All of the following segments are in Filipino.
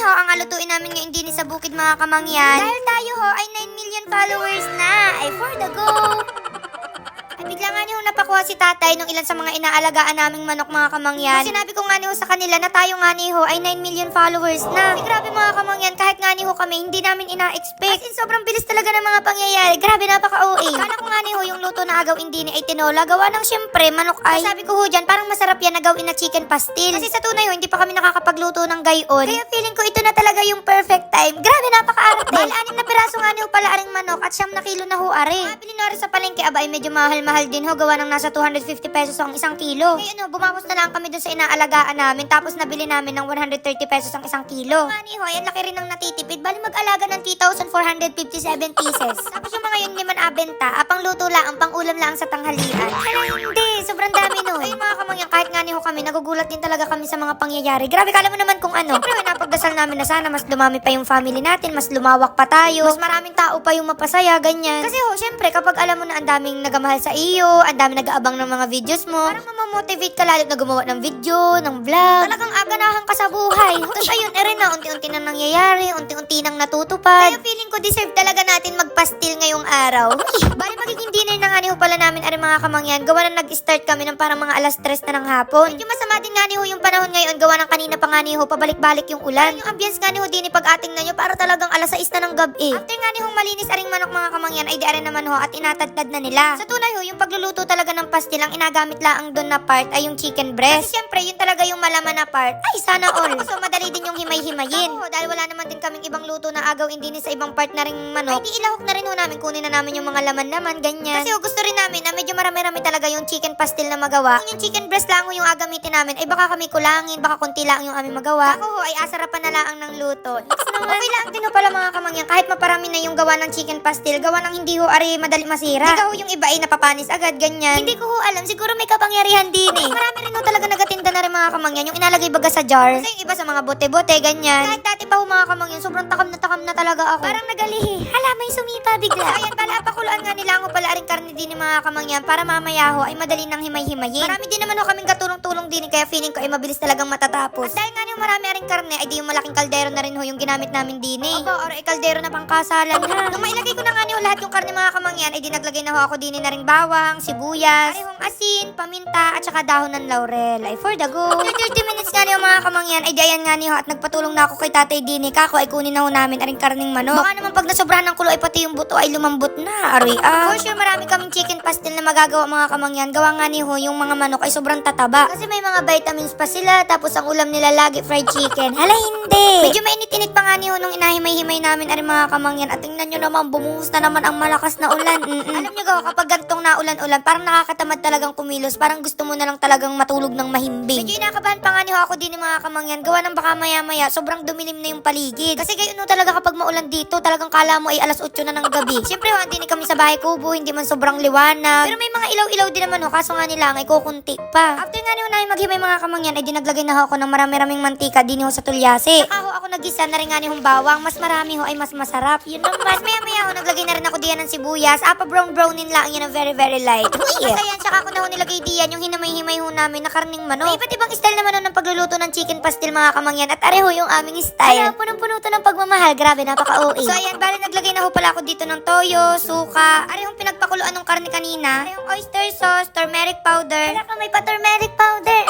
ho, ang alutuin namin ngayon din sa bukid mga kamangyan. Dahil tayo ho ay 9 million followers na. Ay for the go. Ay, bigla nga niyo napakuha si tatay nung ilan sa mga inaalagaan naming manok mga kamangyan. Kasi sinabi ko nga niyo sa kanila na tayo nga niyo ay 9 million followers na. Ay, grabe mga kamangyan, kahit nga niyo kami, hindi namin ina-expect. In, sobrang bilis talaga ng mga pangyayari. Grabe, napaka-OA. Kala ko nga niyo yung luto na agaw hindi ni ay tinola. Gawa ng syempre, manok ay. Sabi ko ho dyan, parang masarap yan na gawin na chicken pastil. Kasi sa tunay ho, hindi pa kami nakakapagluto ng gayon. Kaya feeling ko ito na talaga yung perfect time. Grabe, napaka-arte. Niyo pala aring manok at siyam na kilo na ho are. Mabili na rin sa palengke, aba ay medyo mahal-mahal din ho. Gawa ng nasa 250 pesos ang isang kilo. Ngayon ho, bumamos na lang kami dun sa inaalagaan namin. Tapos nabili namin ng 130 pesos ang isang kilo. Nga ni ho, yan laki rin ang natitipid. Bali mag-alaga ng 3,457 pieces. Tapos yung mga yun abenta, apang luto lang, ang pang ulam lang sa tanghalian. Hala, hindi. Sobrang dami nun. Ay, mga kamangyan, kahit nga ni ho kami, nagugulat din talaga kami sa mga pangyayari. Grabe, kala mo naman kung ano. Siyempre, napagdasal namin na sana mas dumami pa yung family natin, mas lumawak pa tayo, mas maraming tao pa yung mapasaya, ganyan. Kasi ho, syempre, kapag alam mo na ang daming nagamahal sa iyo, ang daming nag-aabang ng mga videos mo, parang mamamotivate ka lalo na gumawa ng video, ng vlog. Talagang aganahan ka sa buhay. Tapos ayun, ere na, unti-unti nang nangyayari, unti-unti nang natutupad. Kaya feeling ko deserve talaga natin magpastil ngayong araw. Bali magiging dinner na nga ni ho pala namin ari mga kamangyan. Gawa na nag-start kami ng parang mga alas 3 na ng hapon. Medyo masama din nga ni ho yung panahon ngayon. Gawa ng kanina pa nga ni ho, pabalik-balik yung ulan. Yung ambience nga ni ho din pag-ating na nyo para talagang alas 6 na ng gabi. After nga ni ho malinis aring manok mga kamangyan ay di arin naman ho at inatadtad na nila. Sa tunay ho, yung pagluluto talaga ng pastil ang inagamit laang doon na part ay yung chicken breast. Kasi syempre, yun talaga yung malaman na part. Ay, sana all. So, madali din yung himay-himayin. Oo, dahil wala naman din kaming ibang luto na agaw hindi sa ibang part na ring manok. Ay, di ilahok na rin ho namin. Kunin na namin yung mga laman-laman, ganyan. Kasi ho, gusto rin namin na medyo marami-rami talaga yung chicken pastil na magawa. Kung yung chicken breast lang ho yung agamitin namin, ay baka kami kulangin, baka konti lang yung aming magawa. Ako ho, ay asarapan na lang ng luto. okay lang din ho pala mga kamangyan, kahit maparami na yung gawa ng chicken pastil, gawa ng hindi ho ari madali masira. Hindi ka ho yung iba ay napapanis agad, ganyan. Hindi ko ho alam, siguro may kapangyarihan din eh. Marami rin ho talaga nagatinda na rin mga kamangyan, yung inalagay baga sa jar. Kasi yung iba sa mga bote-bote, ganyan. Kahit dati pa mga kamangyan, sobrang takam na takam na talaga ako. Parang nagalihi. Hala, may sumipa bigla. Ayan, pala, pakuluan nga nila ako pala rin karne din ni mga kamangyan para mamaya ho ay madali nang himay-himayin. Marami din naman ho kaming katulong-tulong din kaya feeling ko ay mabilis talagang matatapos. At dahil nga yung marami rin karne ay di yung malaking kaldero na rin ho yung ginamit namin din eh. Opo, or ay kaldero na pang kasalan ha. Nung mailagay ko na nga lahat yung karne mga kamangyan ay dinaglagay na ho ako din na rin bawang, sibuyas, parehong asin, paminta at saka dahon ng laurel. Ay for the go. After 30 minutes nga niyo mga kamangyan ay dayan nga niyo at nagpatulong na ako kay Tatay Dini kako ay kunin na ho namin aring karning manok. Baka naman pag nasobrahan ng kulo ay pati yung buto ay lumambot na. Aroy ah. For sure marami kaming chicken pastel na magagawa mga kamangyan. Gawa nga ni ho yung mga manok ay sobrang tataba. Kasi may mga vitamins pa sila tapos ang ulam nila lagi fried chicken. Hala hindi. Medyo mainit-init pa nga ni ho nung inahimay-himay namin aring mga kamangyan at tingnan nyo naman bumuhos na naman ang malakas na ulan. Mm-mm. Alam nyo gawa kapag gantong naulan-ulan parang nakakatamad talagang kumilos. Parang gusto mo na lang talagang matulog ng mahimbing. Medyo inakabahan pa nga ni ako din ng mga kamangyan. Gawa ng baka maya-maya sobrang dumilim na yung paligid. Kasi gayon no talaga kapag maulan dito talagang kala mo ay alas 8 na ng gabi. Siyempre ho, hindi kami sa bahay kubo, hindi man sobrang liwanag. Pero may mga ilaw-ilaw din naman ho, kaso nga nila ay kukunti pa. After nga ni ho namin maghimay mga kamangyan, ay dinaglagay na ho ako ng marami-raming mantika din ho sa tulyase. Saka ho ako nagisa na rin nga ni bawang, mas marami ho ay mas masarap. Yun naman. Mas maya-maya ho, naglagay na rin ako diyan ng sibuyas. Apa brown brownin lang yan ang very very light. Uy, basta yan, saka ako na ho nilagay diyan yung hinamay-himay ho namin na karning manok. May iba't ibang style naman ho ng pagluluto ng chicken pastil mga kamangyan at areho yung aming style. Kaya punong-puno to ng pagmamahal, grabe napaka-OA. So ayan, bali naglagay na ho pala ako dito ng toyo, suka, arehong pinagpakuluan ng karne kanina, arehong oyster sauce, turmeric powder. Kaya ka may pa turmeric powder.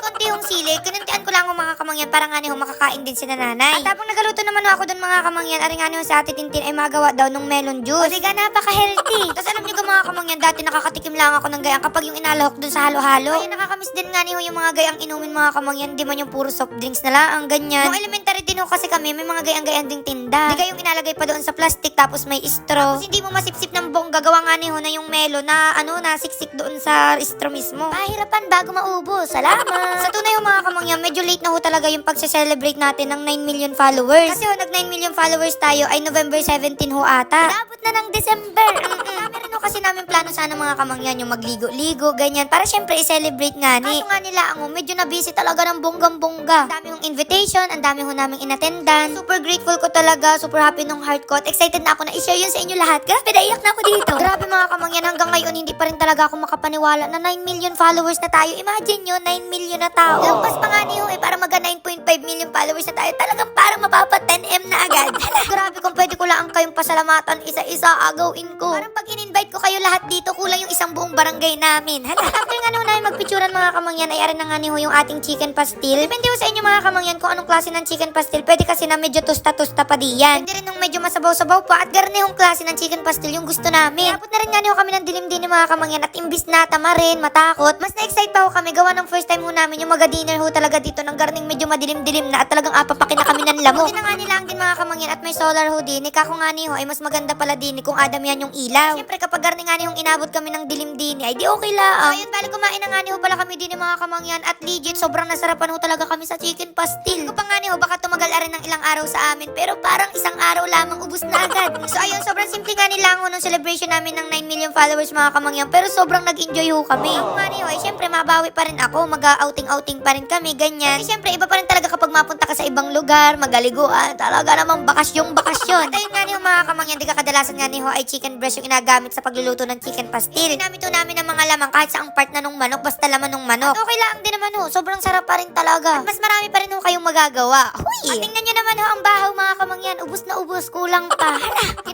Konti yung sili, kinuntian ko lang ho mga kamangyan para nga ho makakain din si nanay. At habang nagaluto naman ho ako doon mga kamangyan, ari nga ho sa ate Tintin ay magawa daw ng melon juice. Diga, napaka-healthy. Tapos alam niyo ka mga kamangyan, dati nakakatikim lang ako ng gayang kapag yung inalahok doon sa halo-halo. Ay, nakakamiss din nga ni ho yung mga gayang inumin mga kamangyan, di man yung puro soft drinks na lang, ang ganyan. Nung elementary din ho kasi kami, may mga gayang-gayang ding tinda. Di kayong inalagay pa doon sa plastic tapos may straw. Tapos hindi mo masipsip ng buong gagawa nga ni ho na yung melon na ano, na siksik doon sa straw mismo. Pahirapan bago maubos. Salamat. sa tunay ho mga kamangyan, medyo late na ho talaga yung pagse-celebrate natin ng 9 million followers. Kasi ho, nag 9 million followers tayo ay November 17 ho ata. Inabot na ng December. Mm-mm. Kasi namin plano sana mga kamangyan yung magligo-ligo, ganyan. Para syempre i-celebrate nga ni. Kaso nga nila ang medyo na busy talaga ng bonggang-bongga. Ang dami hong invitation, ang dami ho naming inattendan. Super grateful ko talaga, super happy nung heart ko. At excited na ako na i-share yun sa inyo lahat. Grabe, naiyak na ako dito. Hanggang ngayon hindi pa rin talaga ako makapaniwala na 9 million followers na tayo. Imagine nyo, 9 million na tao. Lampas pa nga niyo eh, para maga 9.5 million followers na tayo. Talagang parang mapapa 10M na agad. Grabe kung pwede ko lang kayong pasalamatan isa-isa agawin ko. Parang pag in-invite ko kayo lahat dito, kulang yung isang buong barangay namin. Hala, after nga nung namin magpicturan mga kamangyan, ay arin na nga niyo yung ating chicken pastil. Depende ho sa inyo mga kamangyan kung anong klase ng chicken pastil. Pwede kasi na medyo tusta-tusta pa diyan. Pwede rin nung medyo masabaw-sabaw pa at garnihong klase ng chicken pastil yung gusto namin. Iabot na rin nga niyo kami ng dilim-dilim mga kamangyan at imbis na tamarin, matakot, mas na-excite pa ho kami gawa ng first time ho namin yung maga-dinner ho talaga dito ng garning medyo madilim-dilim na at talagang apapakin na kami ng lamok. Buti na nga nila ang din mga kamangyan at may solar ho din. Ika ko nga niyo ay mas maganda pala din kung adam yan yung ilaw. Siyempre kapag garning nga niyong inabot kami ng dilim-dini ay di okay. So ayun, bali kumain na nga niyo pala kami din mga kamangyan at legit sobrang nasarapan ho talaga kami sa chicken pastil. Ko pa nga niyo baka tumagal rin ng ilang araw sa amin pero parang isang araw lamang ubus na agad. So ayun, sobrang simple nga nila ho nung celebration namin ng 9 million followers mga kamangyan pero sobrang nag-enjoy ho kami. Ako nga niyo ay syempre mabawi pa rin ako, mag-outing-outing pa rin kami, ganyan. Kasi syempre iba pa rin talaga kapag mapunta ka sa ibang lugar, magaliguan, talaga namang bakasyong bakasyon. At ayun nga niyo mga kamangyan, di ka kadalasan nga niyo ay chicken breast yung inagamit sa pagluluto ng chicken pastil. Ginamit ho namin ng mga lamang kahit saang part na nung manok, basta laman nung manok. At okay lang din naman ho, sobrang sarap pa rin talaga. At mas marami pa rin ho kayong magagawa. Huy! At tingnan nyo naman ho ang bahaw mga kamangyan, ubus na ubus, kulang pa. Hala, nga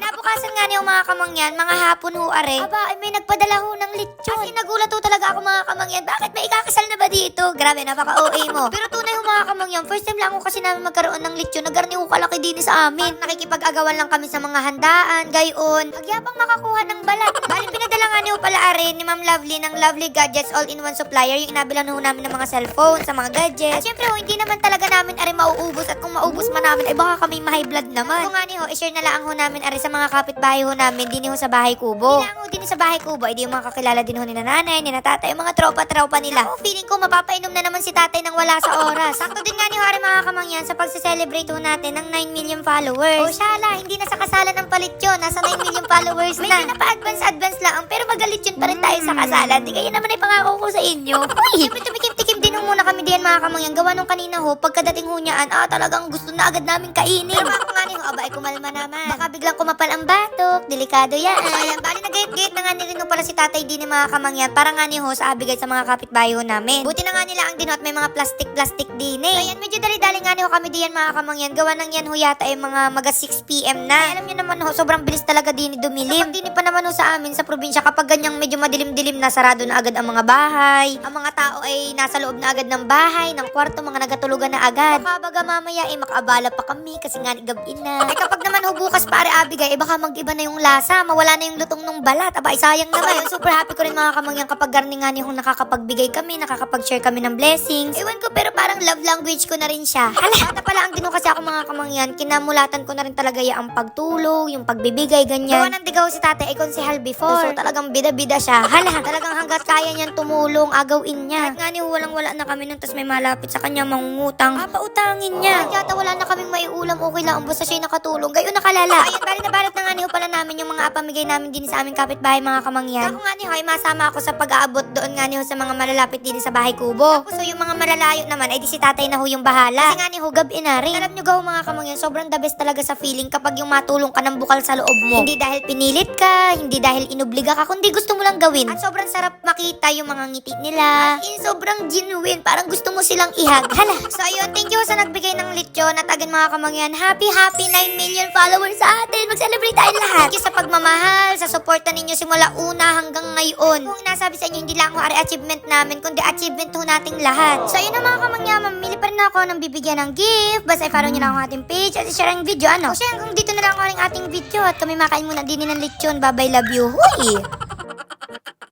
niyo mga kamangyan, mga hapon ho are. Aba, ay may nagpadala ho ng lechon. Kasi nagulat ho talaga ako mga kamangyan, bakit may ikakasal na ba dito? Grabe, napaka-OA mo. Pero tunay ho mga kamangyan, first time lang ho kasi namin magkaroon ng lechon, nagarni ho kalaki din sa amin. Nakikipag-agawan lang kami sa mga handaan, gayon. Hagyapang makakuha ng balat. Bali, pinadala nga niyo pala are ni Ma'am Lovely ng Lovely Gadgets All-in-One Supplier, yung inabilan ho namin ng mga cellphone, sa mga gadgets. At syempre ho, hindi naman talaga namin are mauubos at kung maubos man namin, ay baka kami ma-high blood naman. Kung nga ni ho, i-share na lang ho namin are sa mga kapitbahay ho namin, din ho sa bahay kubo. Lang ho din sa bahay kubo, ay di yung mga kakilala din ho ni nanay, ni tatay, yung mga tropa-tropa nila. Ako, feeling ko mapapainom na naman si tatay nang wala sa oras. Sakto din nga ni ho are mga kamangyan sa pagse-celebrate ho natin ng 9 million followers. O shala, hindi na sa kasalan ng palit yun, nasa 9 million followers na. Medyo na pa-advance-advance lang, pero magalit yun pa rin tayo sa kasalan. Di kaya naman ay pangako ko sa inyo. Uy, siyempre tumikim-tikim ho muna kami diyan mga kamangyan. Gawa nung kanina ho, pagkadating ho niyaan, ah, talagang gusto na agad namin kainin. Pero ako nga ni ho, aba, ay kumalma naman. Baka biglang kumapal ang batok, delikado yan. Ayan, bali na gate-gate na nga ni rin pala si tatay din ni mga kamangyan. Para nga ni ho, sa abigay sa mga kapitbahay ho namin. Buti na nga nila ang dinot, may mga plastic-plastic din eh. So, ayan, medyo dali-dali nga ni ho kami diyan mga kamangyan. Gawa nang yan ho yata ay mga maga 6pm na. Ay, alam niyo naman ho, sobrang bilis talaga din dumilim. Kapag pa naman ho sa amin sa probinsya, kapag ganyang medyo madilim-dilim na, sarado na agad ang mga bahay. Ang mga tao ay nasa loob na agad ng bahay, ng kwarto, mga nagatulugan na agad. Baka baga mamaya ay makaabala pa kami kasi nga gabi na. Ay kapag naman ho bukas pare abigay, eh baka mag-iba na yung lasa, mawala na yung lutong ng balat. Aba, ay sayang naman. Ayun, super happy ko rin mga kamangyan kapag garning nga niyong nakakapagbigay kami, nakakapag-share kami ng blessings. Ewan ko, pero parang love language ko na rin siya. Hala, bata pala ang dino kasi ako mga kamangyan, kinamulatan ko na rin talaga yung ang pagtulong, yung pagbibigay, ganyan. Gawa ng digaw si tatay ay konsehal before. So talagang bida-bida siya. Hala, talagang hanggat kaya niyan tumulong, agawin niya. Kahit nga ni walang-wala na kami nun, tas may malapit sa kanya, mangungutang. Papautangin niya. Kahit yata wala na kaming maiulam, okay lang, basta siya nakatulong. Gayon nakalala. Ayun, bali na balat na nga ni ho pala namin yung mga apamigay namin din sa aming kapitbahay, mga kamangyan. Ako nga ni ho, ay masama ako sa pag-aabot doon nga ni ho sa mga malalapit din sa bahay kubo. Tapos so, yung mga malalayo naman, ay di si tatay na ho yung bahala. Kasi nga ni ho, gabi na rin. Alam nyo gaw mga kamangyan, sobrang the best talaga sa feeling kapag yung matulong ka ng bukal sa loob mo. Hindi dahil pinilit ka, hindi dahil inubliga ka, kundi gusto mo lang gawin. At sobrang sarap makita yung mga ngiti nila. As in, sobrang genuine. Parang gusto mo silang ihag. Hala. So ayun, thank you sa nagbigay ng lechon at agad mga kamangyan. Happy, happy 9 million followers sa atin. Mag-celebrate tayo lahat. Thank you sa pagmamahal, sa suporta ninyo simula una hanggang ngayon. Kung nasabi sa inyo, hindi lang ari achievement namin, kundi achievement ho nating lahat. So ayun na mga kamangyan, mamili pa rin ako ng bibigyan ng gift. Basta i-follow nyo lang ang ating page at i-share ang video. Ano? O siya, hanggang dito na lang ang ating video at kami makain muna din ng lechon. Bye-bye, love you. Huy!